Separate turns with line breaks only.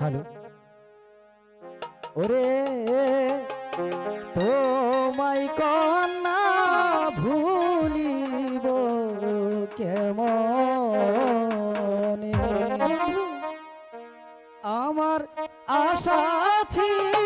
Hello. ওরে তোমায় কন্যা ভুলিব কেমন? আমার আশা ছিল